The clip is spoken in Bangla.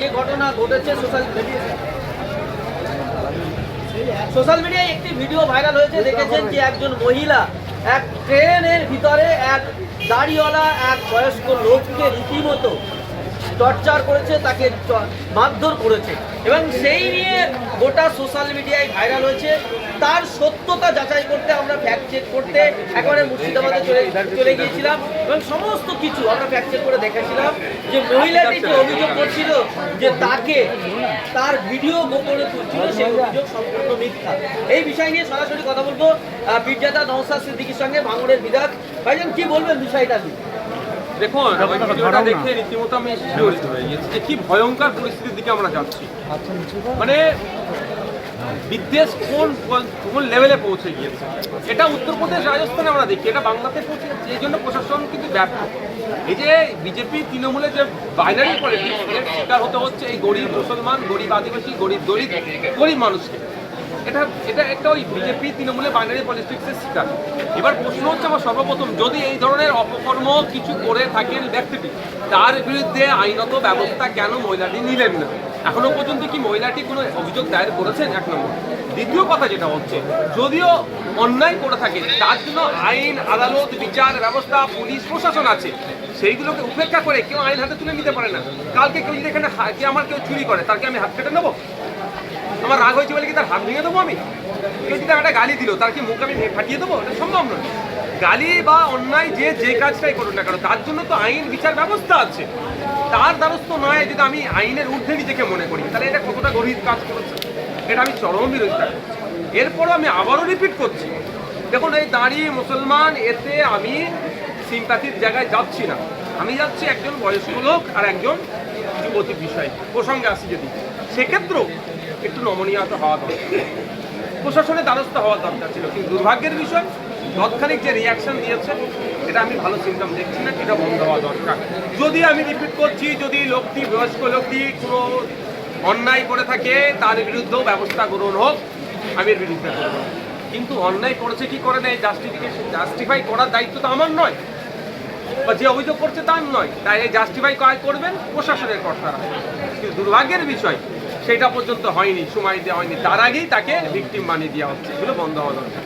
যে ঘটনা ঘটেছে সোশ্যাল সোশ্যাল মিডিয়ায় একটি ভিডিও ভাইরাল হয়েছে, দেখেছেন যে একজন মহিলা এক ট্রেনের ভিতরে এক দাড়িওয়ালা এক বয়স্ক লোককে রীতিমতো টর্চার করেছে, তাকে মারধর করেছে। এবং সেই নিয়ে গোটা সোশ্যাল মিডিয়ায় ভাইরাল হয়েছে। তার সত্যতা যাচাই করতে আমরা ফ্যাক্ট চেক করতে একেবারে মুর্শিদাবাদে চলে চলে গিয়েছিলাম। এবং সমস্ত কিছু আমরা ফ্যাক্ট চেক করে দেখেছিলাম যে মহিলাটি যে অভিযোগ করছিল যে তাকে তার ভিডিও গোপনে তুলছিল, সেই অভিযোগ সম্পূর্ণ মিথ্যা। এই বিষয় নিয়ে সরাসরি কথা বলব পীরজাদা নওসাদ সিদ্দিকির সঙ্গে ভাঙড়ের বিধায়ক ভাইজান, কি বলবেন বিষয়টা নিয়ে? দেখুন ভিডিওটা দেখে রীতিমতো আমি শিহরিত হয়ে গেছি যে কি ভয়ঙ্কর পরিস্থিতির দিকে আমরা যাচ্ছি। মানে বিদ্বেষ কোন কোন লেভেলে পৌঁছে গিয়েছে? এটা উত্তরপ্রদেশ রাজস্থানে আমরা দেখি এটা বাংলাতে পৌঁছে যাচ্ছে এই জন্য প্রশাসন কিন্তু ব্যর্থ। এই যে বিজেপি তৃণমূলের যে বাইনারি পলিটিক্স শিকার হতে হচ্ছে এই গরিব মুসলমান গরিব আদিবাসী গরিব দলিত গরিব মানুষকে। এটা এটা একটা ওই বিজেপি, তৃণমূলের বাইনারি পলিটিক্সের শিকার। এবার প্রশ্ন হচ্ছে আমার সর্বপ্রথম, যদি এই ধরনের অপকর্ম কিছু করে থাকেন ব্যক্তিটি, তার বিরুদ্ধে আইনত ব্যবস্থা কেন মহিলাটি নিলেন না? এখনও পর্যন্ত কি মহিলাটি কোনো অভিযোগ দায়ের করেছেন? এক নম্বর। দ্বিতীয় কথা যেটা হচ্ছে, যদিও অন্যায় করে থাকে তার জন্য আইন, আদালত, বিচার ব্যবস্থা, পুলিশ, প্রশাসন আছে। সেইগুলোকে উপেক্ষা করে কেউ আইন হাতে তুলে নিতে পারে না। কালকে কেউ যদি এখানে আমার কেউ চুরি করে তাকে আমি হাত কেটে নেব? আমার রাগ হয়েছে বলে কি তার হাত ভেঙে দেবো আমি? কেউ যদি একটা গালি দিল, তার কি মুখ আমি ফাটিয়ে দেবো? এটা সম্ভব নয়। গালি বা অন্যায় যে যে কাজটাই করুন না কেন, তার জন্য তো আইন বিচার ব্যবস্থা আছে। তার দ্বারস্থ নয় যদি আমি আইনের ঊর্ধ্বে নিজেকে মনে করি। তাহলে এটা কতটা গরিব কাজ করেছে? এটা আমি চরম বিরোধিতা করছি। এরপরও আমি আবারও রিপিট করছি। দেখুন, এই দাঁড়িয়ে মুসলমান, এতে আমি সিম্পাথির জায়গায় যাচ্ছি না। আমি যাচ্ছি একজন বয়স্ক লোক আর একজন যুবতী বিষয় প্রসঙ্গে আসি যদি। সেক্ষেত্রেও একটু নমনীয়তা হওয়া দরকার। প্রশাসনের দ্বারস্থ হওয়া দরকার ছিল, কিন্তু দুর্ভাগ্যের বিষয়, তৎক্ষণিক যে রিয়াকশন দিয়েছে, এটা আমি ভালো সিমটম দেখছি না এটা বন্ধ হওয়া দরকার। যদি আমি রিপিট করছি, যদি লোকটি, বয়স্ক লোকটি কোনো অন্যায় করে থাকে, তার বিরুদ্ধেও ব্যবস্থা গ্রহণ হোক, আমি এর বিরুদ্ধে কিন্তু অন্যায় করেছে কি করে নেই জাস্টিফিকেশন জাস্টিফাই করার দায়িত্ব তো আমার নয়। বা যে অভিযোগ করছে তার নয়। তাই এই জাস্টিফাই করবেন প্রশাসনের কর্তারা। কিন্তু দুর্ভাগ্যের বিষয় সেটা পর্যন্ত হয়নি, সময় দেওয়া হয়নি। তার আগেই তাকে ভিকটিম বানিয়ে দেওয়া হচ্ছে। এগুলো বন্ধ হওয়া দরকার।